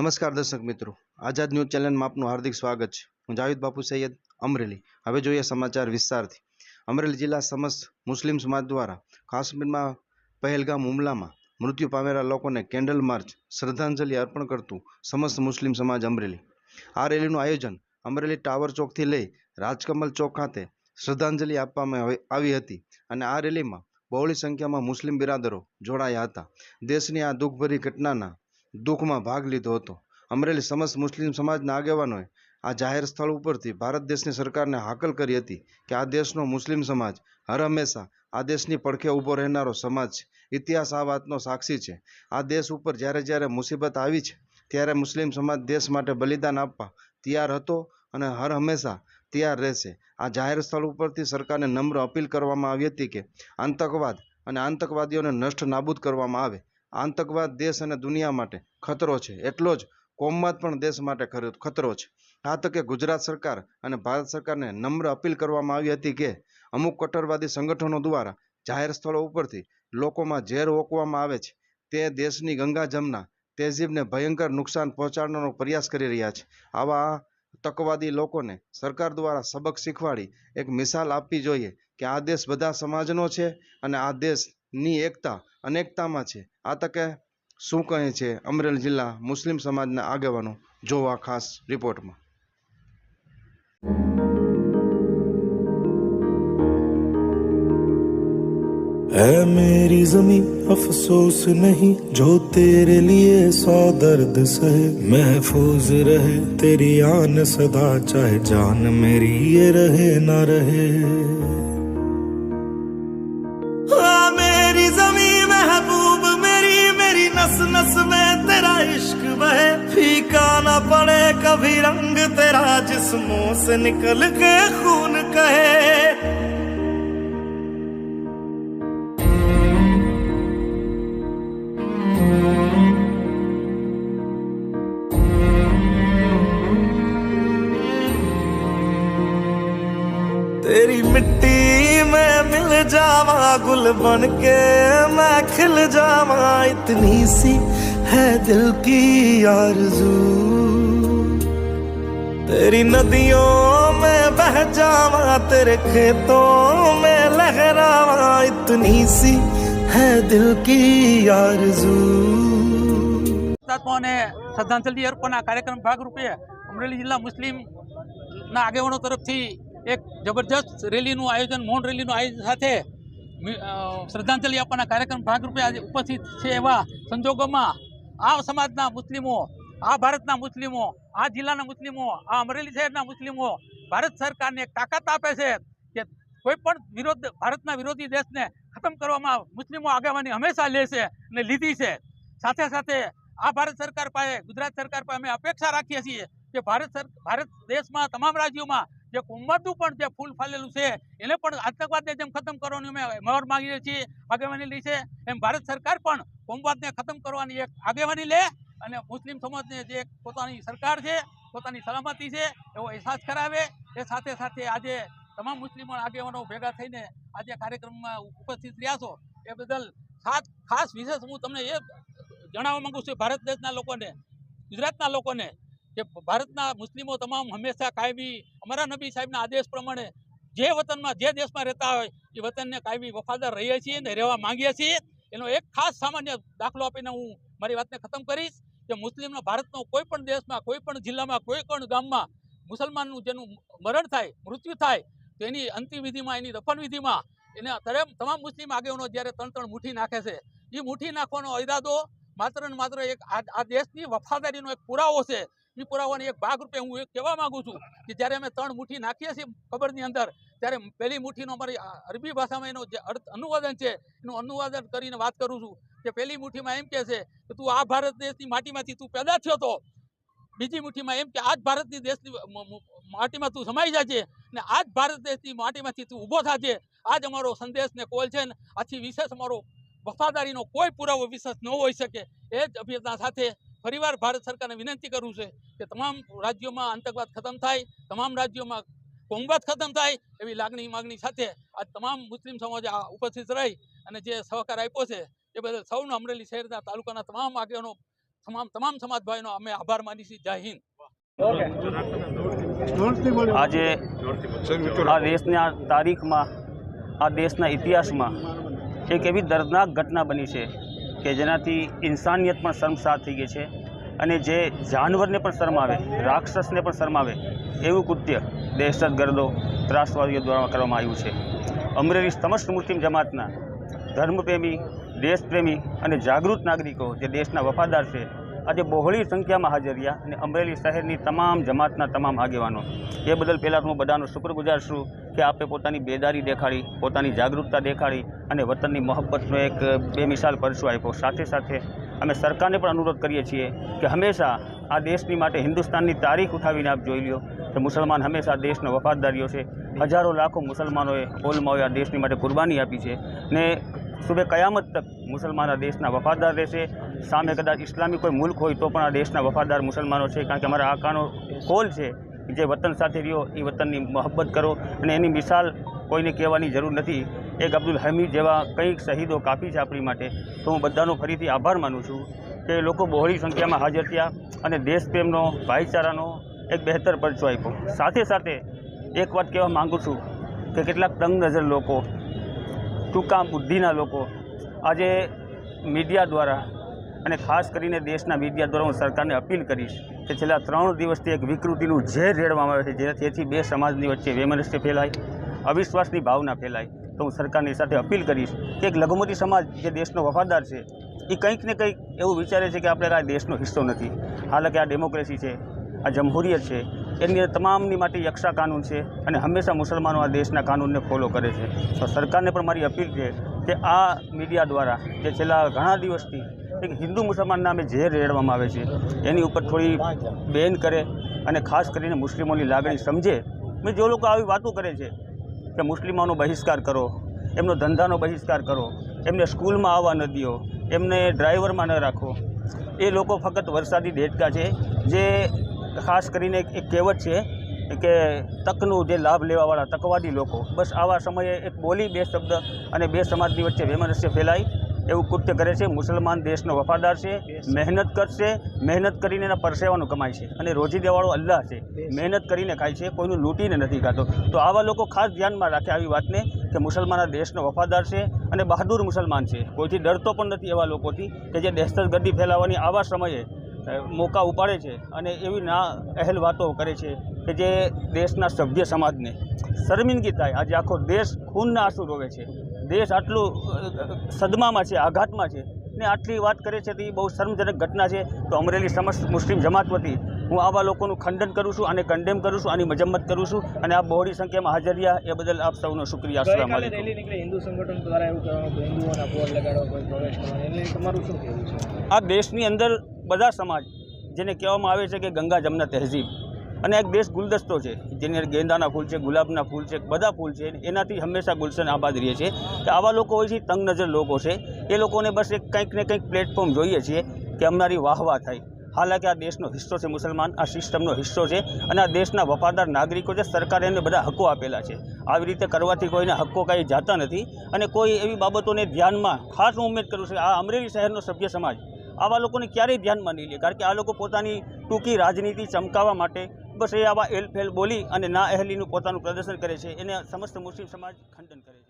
નમસ્કાર દર્શક મિત્રો. આઝાદ ન્યૂઝ ચેનલમાં આપનું હાર્દિક સ્વાગત છે. હું જાવેદ બાપુ સૈયદ અમરેલી. હવે જોઈએ સમાચાર વિસ્તારથી. અમરેલી જિલ્લા સમસ્ત મુસ્લિમ સમાજ દ્વારા કાશ્મીરમાં પહેલગામ હુમલામાં મૃત્યુ પામેલા લોકોને કેન્ડલ માર્ચ શ્રદ્ધાંજલિ અર્પણ કરતું સમસ્ત મુસ્લિમ સમાજ અમરેલી. આ રેલીનું આયોજન અમરેલી ટાવર ચોકથી લઈ રાજકમલ ચોક ખાતે શ્રદ્ધાંજલિ આપવામાં આવી- હતી અને આ રેલીમાં બહોળી સંખ્યામાં મુસ્લિમ બિરાદરો જોડાયા હતા. દેશની આ દુઃખભરી ઘટનાના દુઃખમાં ભાગ લીધો હતો. અમરેલી સમસ્ત મુસ્લિમ સમાજના આગેવાનોએ આ જાહેર સ્થળ ઉપરથી ભારત દેશની સરકારને હાકલ કરી હતી કે આ દેશનો મુસ્લિમ સમાજ હર હંમેશા આ દેશની પડખે ઊભો રહેનારો સમાજ છે. ઇતિહાસ આ વાતનો સાક્ષી છે. આ દેશ ઉપર જ્યારે જ્યારે મુસીબત આવી છે, ત્યારે મુસ્લિમ સમાજ દેશ માટે બલિદાન આપવા તૈયાર હતો અને હર હંમેશા તૈયાર રહેશે. આ જાહેર સ્થળ ઉપરથી સરકારને નમ્ર અપીલ કરવામાં આવી હતી કે આતંકવાદ અને આતંકવાદીઓને નષ્ટ નાબૂદ કરવામાં આવે. આતંકવાદ દેશ અને દુનિયા માટે ખતરો છે. એટલો જ કોમવાદ પણ દેશ માટે ખતરો છે. આ તકે ગુજરાત સરકાર અને ભારત સરકારને નમ્ર અપીલ કરવામાં આવી હતી કે અમુક કટ્ટરવાદી સંગઠનો દ્વારા જાહેર સ્થળો ઉપરથી લોકોમાં ઝેર ઓકવામાં આવે છે. તે દેશની ગંગા જમના તેજીબને ભયંકર નુકસાન પહોંચાડવાનો પ્રયાસ કરી રહ્યા છે. આવા તકવાદી લોકોને સરકાર દ્વારા સબક શીખવાડી એક મિસાલ આપવી જોઈએ કે આ દેશ બધા સમાજનો છે અને આ દેશની એકતા અનેકતામાં છે આ તકે શું કહે છે અમરેલી જિલ્લા મુસ્લિમ સમાજના આગેવાનો જોવા ખાસ રિપોર્ટમાં है मेरी जमी अफसोस नहीं जो तेरे लिए सौ दर्द सहे महफूज रहे तेरी आन सदा चाहे जान मेरी ये रहे ना रहे कभी रंग तेरा जिस्मों से निकल के खून कहे। तेरी मिट्टी में मिल जावा गुल बन के, मैं खिल जावा इतनी सी है दिल की आरज़ू। तेरी नदियों में बह जावा तेरे खेतों में लहरावा इतनी सी है दिल की आरज़ू હુતાત્માઓને શ્રદ્ધાંજલિ અર્પણના કાર્યક્રમ ભાગરૂપે અમરેલી જિલ્લા મુસ્લિમના આગેવાનો તરફથી એક જબરજસ્ત રેલીનું આયોજન મૌન રેલીનું આયોજન સાથે મી- અ, શ્રદ્ધાંજલિ આપવાના કાર્યક્રમ ભાગરૂપે આજે ઉપસ્થિત છે એવા સંજોગોમાં આ સમાજના મુસ્લિમો આ ભારતના મુસ્લિમો, આ જિલ્લાના મુસ્લિમો, આ અમરેલી શહેરના મુસ્લિમો ભારત સરકારને એક તાકાત આપે છે કે કોઈ પણ વિરોધ, ભારતના વિરોધી દેશને ખતમ કરવામાં મુસ્લિમો આગેવાની હંમેશા લે છે અને લીધી છે. સાથે સાથે આ ભારત સરકાર પાસે, ગુજરાત સરકાર પાસે અમે અપેક્ષા રાખીએ છીએ કે ભારત ભારત દેશમાં તમામ રાજ્યોમાં જે કોમવાદનું પણ જે ફૂલ ફાલેલું છે, એને પણ આતંકવાદને જેમ ખતમ કરવાની અમે મહોર માગીએ છીએ, આગેવાની લી છે. એમ ભારત સરકાર પણ કોમવાદને ખતમ કરવાની એક આગેવાની લે અને મુસ્લિમ સમાજને જે પોતાની સરકાર છે, પોતાની સલામતી છે, એવો અહેસાસ કરાવે. એ સાથે સાથે આજે તમામ મુસ્લિમો આગેવાનો ભેગા થઈને આજે કાર્યક્રમમાં ઉપસ્થિત રહ્યા છો. એ બદલ ખાસ ખાસ વિશેષ હું તમને એ જણાવવા માગું છું ભારત દેશના લોકોને, ગુજરાતના લોકોને કે ભારતના મુસ્લિમો તમામ હંમેશા કાયમી, અમારા નબી સાહેબના આદેશ પ્રમાણે જે વતનમાં, જે દેશમાં રહેતા હોય, એ વતનને કાયમી વફાદાર રહીએ છીએ ને રહેવા માંગીએ છીએ. એનો એક ખાસ સામાન્ય દાખલો આપીને હું મારી વાતને ખતમ કરીશ કે મુસ્લિમનો ભારતનો કોઈ પણ દેશમાં, કોઈ પણ જિલ્લામાં, કોઈ પણ ગામમાં મુસલમાનનું જેનું મરણ થાય, મૃત્યુ થાય, તો એની અંતિમ વિધિમાં, એની દફન વિધિમાં એને તમામ મુસ્લિમ આગેવાનો જ્યારે ત્રણ ત્રણ મુઠ્ઠી નાખે છે, એ મુઠ્ઠી નાખવાનો ઇરાદો માત્ર ને માત્ર એક આ દેશની વફાદારીનો એક પુરાવો છે. એ પુરાવાની એક ભાગરૂપે હું એ કહેવા માંગુ છું કે જ્યારે અમે ત્રણ મુઠ્ઠી નાખીએ છીએ કબરની અંદર, ત્યારે પહેલી મુઠ્ઠીનો અમારી અરબી ભાષામાં એનો જે અનુવાદન છે, એનું અનુવાદન કરીને વાત કરું છું કે પહેલી મુઠ્ઠીમાં એમ કહે છે કે તું આ ભારત દેશની માટીમાંથી તું પેદા થયો તો, બીજી મુઠ્ઠીમાં એમ કે આજ ભારતની દેશની માટીમાં તું સમાઈ જાય ને જ ભારત દેશની માટીમાંથી તું ઊભો થાજે. આજ અમારો સંદેશ ને કોલ છે ને આથી વિશેષ અમારો વફાદારીનો કોઈ પુરાવો વિશેષ ન હોઈ શકે. એ જ અભિયતા સાથે ફરીવાર ભારત સરકારને વિનંતી કરું છે કે તમામ રાજ્યોમાં આતંકવાદ ખતમ થાય, તમામ રાજ્યોમાં કોંગવાદ ખતમ થાય એવી લાગણી માગણી સાથે આ તમામ મુસ્લિમ સમાજ આ ઉપસ્થિત રહી અને જે સહકાર આપ્યો છે એ બદલ સૌનો અમરેલી શહેરના તાલુકાના તમામ આગેવાનો, તમામ તમામ સમાજ ભાઈનો અમે આભાર માની છીએ. જય હિન્દ. આજે આ દેશના તારીખમાં, આ દેશના ઇતિહાસમાં એક એવી દર્દનાક ઘટના બની છે કે જેનાથી ઇન્સાનિયત પણ શર્મસાર થઈ ગઈ છે અને જે જાનવરને પણ શરમાવે, રાક્ષસને પણ શરમાવે, એવું કૃત્ય દહેશતગર્દો ત્રાસવાદીઓ દ્વારા કરવામાં આવ્યું છે. અમરેલી સમસ્ત મુસ્લિમ જમાતના ધર્મપ્રેમી, દેશપ્રેમી અને જાગૃત નાગરિકો જે દેશના વફાદાર છે આજે બહોળી સંખ્યામાં હાજર રહ્યા અને અમરેલી શહેરની તમામ જમાતના તમામ આગેવાનો. એ બદલ પહેલાં હું બધાનો શુક્રગુજાર છું કે આપે પોતાની બેદારી દેખાડી, પોતાની જાગૃતતા દેખાડી અને વતનની મોહબ્બતનો એક બેમિસાલ પરચો આપ્યો. સાથે સાથે અમે સરકારને પણ અનુરોધ કરીએ છીએ કે હંમેશા આ દેશની માટે હિન્દુસ્તાનની તારીખ ઉઠાવીને આપ જોઈ લ્યો કે મુસલમાન હંમેશા દેશનો વફાદારીઓ છે. હજારો લાખો મુસલમાનોએ ઓલમાઓએ આ દેશની માટે કુરબાની આપી છે ને સુબે કયામત તક મુસલમાન દેશના વફાદાર રહેશે. સામે કદાચ ઇસ્લામી કોઈ મુલ્ક હોય તો પણ આ દેશના વફાદાર મુસલમાનો છે. કારણ કે અમારા આકાનો કોલ છે જે વતન સાથે રહ્યો, એ વતનની મહબ્બત કરો. અને એની મિસાલ કોઈને કહેવાની જરૂર નથી. એક અબ્દુલ હમીદ જેવા કંઈક શહીદો કાપી છે આપણી માટે. તો હું બધાનો ફરીથી આભાર માનું છું કે લોકો બહોળી સંખ્યામાં હાજર થયા અને દેશપ્રેમનો, ભાઈચારાનો એક બહેતર પરચો આપ્યો. સાથે સાથે એક વાત કહેવા માગું છું કે કેટલાક તંગ નજર લોકો ટૂંકા બુદ્ધિના લોકો આજે મીડિયા દ્વારા અને ખાસ કરીને દેશના મીડિયા દ્વારા હું સરકારને અપીલ કરીશ કે છેલ્લા ત્રણ દિવસથી એક વિકૃતિનું ઝેર રેડવામાં આવે છે જેથી બે સમાજની વચ્ચે વેમનસ્ય ફેલાય, અવિશ્વાસની ભાવના ફેલાય. તો હું સરકારની સાથે અપીલ કરીશ કે એક લઘુમતી સમાજ જે દેશનો વફાદાર છે, એ કંઈક ને કંઈક એવું વિચારે છે કે આપણે આ દેશનો હિસ્સો નથી. હાલાકે આ ડેમોક્રેસી છે, આ જમહુરિયત છે એની અંદર તમામની માટે યક્ષા કાનૂન છે અને હંમેશા મુસલમાનો આ દેશના કાનૂનને ફોલો કરે છે. તો સરકારને પણ મારી અપીલ છે કે આ મીડિયા દ્વારા જે છેલ્લા ઘણા દિવસથી એક હિન્દુ મુસલમાન નામે ઝેર રેડવામાં આવે છે, એની ઉપર થોડી બેન કરે અને ખાસ કરીને મુસ્લિમોની લાગણી સમજે. મેં જો લોકો આવી વાતો કરે છે કે મુસ્લિમોનો બહિષ્કાર કરો, એમનો ધંધાનો બહિષ્કાર કરો, એમને સ્કૂલમાં આવવા ન દો એમને ડ્રાઈવરમાં ન રાખો. એ લોકો ફક્ત વરસાદી દેડકા છે, જે ખાસ કરીને એક કહેવત છે કે તકનું જે લાભ લેવાવાળા તકવાદી લોકો. બસ આવા સમયે એક બોલી બે શબ્દ અને બે સમાજની વચ્ચે વૈમનસ્ય ફેલાય એવું કૃત્ય કરે છે. મુસલમાન દેશનો વફાદાર છે મહેનત કરશે મહેનત કરીને એના પરસેવાનું કમાય છે અને રોજી દેવાળો અલ્લાહ છે. મહેનત કરીને ખાય છે કોઈનું લૂંટીને નથી ખાતો. તો આવા લોકો ખાસ ધ્યાનમાં રાખે આવી વાતને કે મુસલમાન દેશનો વફાદાર છે અને બહાદુર મુસલમાન છે. કોઈથી ડરતો પણ નથી એવા લોકોથી કે જે દહેશતગર્દી ફેલાવવાની આવા સમયે મોકા ઉપાડે છે અને એવી ના અહેલ વાતો કરે છે કે જે દેશના સભ્ય સમાજને. શર્મિંદગી થાય. આજે આખો દેશ ખૂનના આંસુ રોવે છે. દેશ આટલું સદમામાં છે, આઘાતમાં છે. ને આટલી વાત કરે છે તો એ બહુ શર્મજનક ઘટના છે. તો અમરેલી સમસ્ત મુસ્લિમ જમાત વતી હું આવા લોકોનું ખંડન કરું છું અને કન્ડેમ કરું છું આની મજમ્મત કરું છું અને આ બહોળી સંખ્યામાં હાજર રહ્યા એ બદલ આપ સૌનો શુક્રિયા. અસલામ હિન્દુ સંગઠન દ્વારા એવું કહેવામાં હિન્દુઓના બોર્ડ લગાડવા પ્રવેશ કરવાનો તમારું શું કહેવું છે? આ દેશની અંદર બધા સમાજ જેને કહેવામાં આવે છે કે ગંગા જમના તહેઝીબ અને એક દેશ ગુલદસ્તો છે, જેની અંદર ગેંદાના ફૂલ છે, ગુલાબના ફૂલ છે, બધા ફૂલ છે, એનાથી હંમેશા ગુલશન આબાદ રહે છે. કે આવા લોકો હોય છે, તંગ નજર લોકો છે. એ લોકોને બસ એક કંઈક ને કંઈક પ્લેટફોર્મ જોઈએ છીએ કે અમારી વાહવા થાય. હાલાકી આ દેશનો હિસ્સો છે, મુસલમાન, આ સિસ્ટમનો હિસ્સો છે અને આ દેશના વફાદાર નાગરિકો છે, સરકારે એને બધા હક્કો આપેલા છે. આવી રીતે કરવાથી કોઈના હક્કો કાંઈ જાતા નથી અને કોઈ એવી બાબતોને ધ્યાનમાં ખાસ હું ઉમેદ કરું છું આ અમરેલી શહેરનો સભ્ય સમાજ આવા લોકોને ક્યારેય ધ્યાનમાં નહીં લે, કારણ કે આ લોકો પોતાની ટૂંકી રાજનીતિ ચમકાવવા માટે બસ એ આવા એલફેલ બોલી અને ના અહેલીનું પોતાનું પ્રદર્શન કરે છે. એને સમસ્ત મુસ્લિમ સમાજ ખંડન કરે છે.